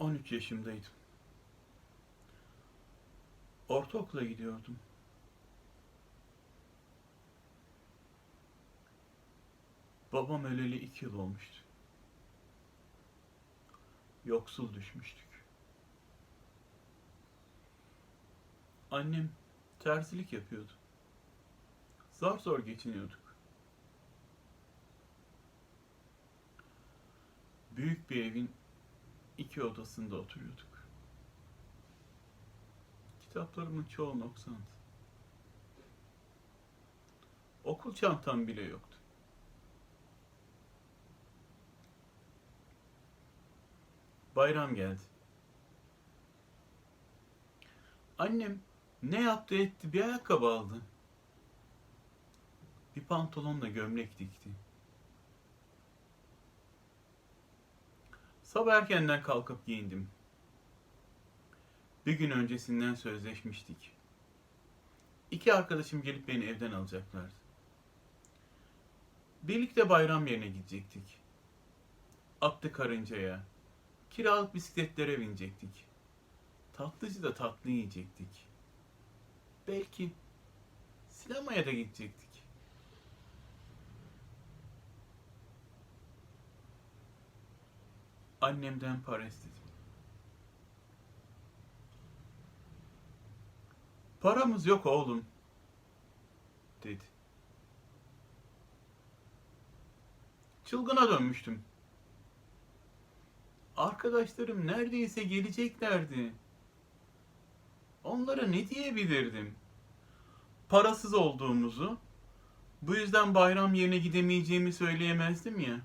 13 yaşımdaydım. Ortaokula gidiyordum. Babam öleli iki yıl olmuştu. Yoksul düşmüştük. Annem terzilik yapıyordu. Zar zor geçiniyorduk. Büyük bir evin iki odasında oturuyorduk. Kitaplarımın çoğu noksandı. Okul çantam bile yoktu. Bayram geldi. Annem ne yaptı etti bir ayakkabı aldı. Bir pantolonla gömlek dikti. Sabah erkenden kalkıp giyindim. Bir gün öncesinden sözleşmiştik. İki arkadaşım gelip beni evden alacaklardı. Birlikte bayram yerine gidecektik. Atlı karıncaya, kiralık bisikletlere binecektik. Tatlıcı da tatlı yiyecektik. Belki sinemaya da gidecektik. Annemden para istedim. Paramız yok oğlum, dedi. Çılgına dönmüştüm. Arkadaşlarım neredeyse geleceklerdi. Onlara ne diyebilirdim? Parasız olduğumuzu, bu yüzden bayram yerine gidemeyeceğimi söyleyemezdim ya.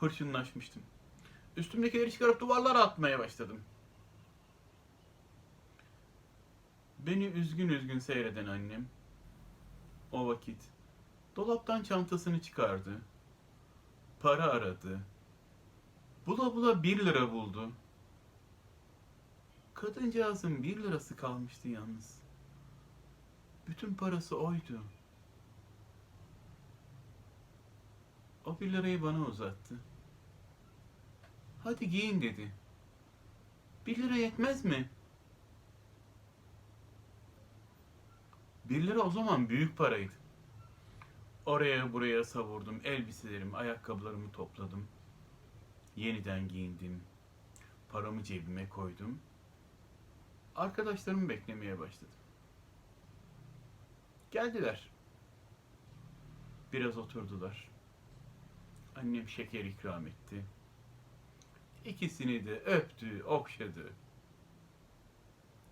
Hırçınlaşmıştım. Üstümdekileri çıkarıp duvarlara atmaya başladım. Beni üzgün üzgün seyreden annem o vakit dolaptan çantasını çıkardı. Para aradı. Bula bula bir lira buldu. Kadıncağızın bir lirası kalmıştı yalnız. Bütün parası oydu. O bir lirayı bana uzattı. Hadi giyin dedi. Bir lira yetmez mi? Bir lira o zaman büyük paraydı. Oraya buraya savurdum. Elbiselerimi, ayakkabılarımı topladım. Yeniden giyindim. Paramı cebime koydum. Arkadaşlarımı beklemeye başladım. Geldiler. Biraz oturdular. Annem şeker ikram etti. İkisini de öptü, okşadı.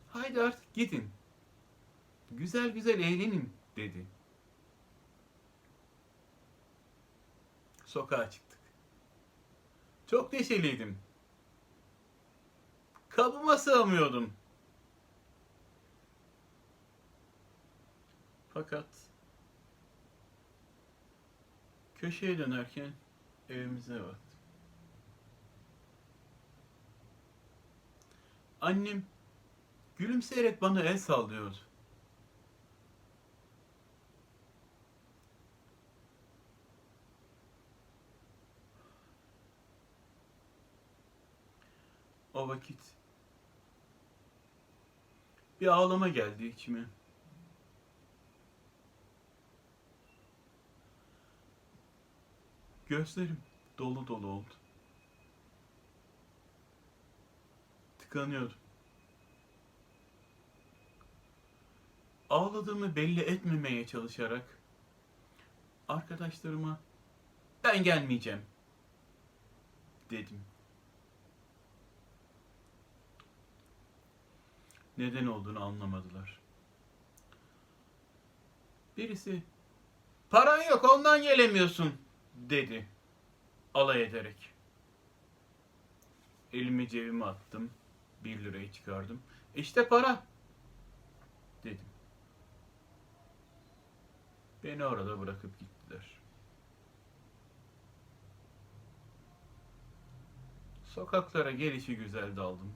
Haydi artık gidin. Güzel güzel eğlenin dedi. Sokağa çıktık. Çok neşeliydim. Kabıma sığamıyordum. Fakat köşeye dönerken evimize baktım. Annem gülümseyerek bana el sallıyordu. O vakit bir ağlama geldi içime. Gözlerim dolu dolu oldu. Tıkanıyordum. Ağladığımı belli etmemeye çalışarak arkadaşlarıma ben gelmeyeceğim dedim. Neden olduğunu anlamadılar. Birisi paran yok ondan gelemiyorsun dedi alay ederek. Elimi cebime attım. Bir lirayı çıkardım. İşte para dedim. Beni orada bırakıp gittiler. Sokaklara gelişi güzel daldım.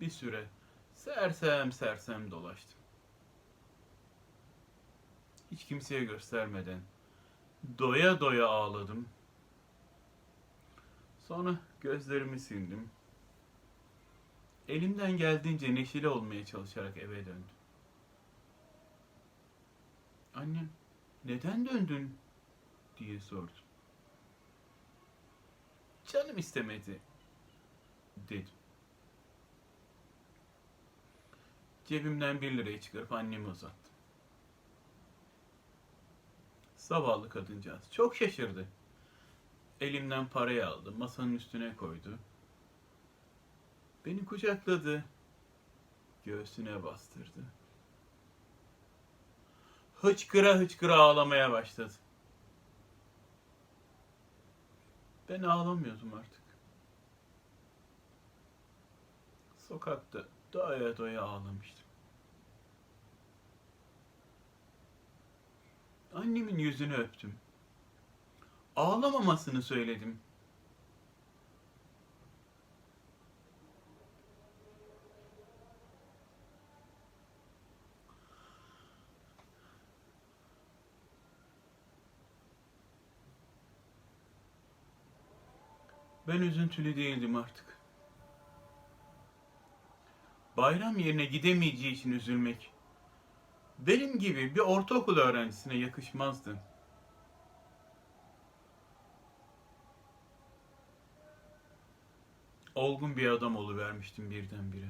Bir süre sersem sersem dolaştım. Hiç kimseye göstermeden Doya doya ağladım. Sonra gözlerimi sildim. Elimden geldiğince neşeli olmaya çalışarak eve döndüm. Annem, neden döndün? diye sordu. Canım istemedi, dedim. Cebimden bir lirayı çıkarıp anneme uzattım. Zavallı kadıncağız çok şaşırdı. Elimden parayı aldı, masanın üstüne koydu. Beni kucakladı, göğsüne bastırdı. Hıçkıra hıçkıra ağlamaya başladı. Ben ağlamıyordum artık. Sokakta doya doya ağlamıştım. Annemin yüzünü öptüm. Ağlamamasını söyledim. Ben üzüntülü değildim artık. Bayram yerine gidemeyeceği için üzülmek benim gibi bir ortaokul öğrencisine yakışmazdı. Olgun bir adam oluvermiştim birdenbire.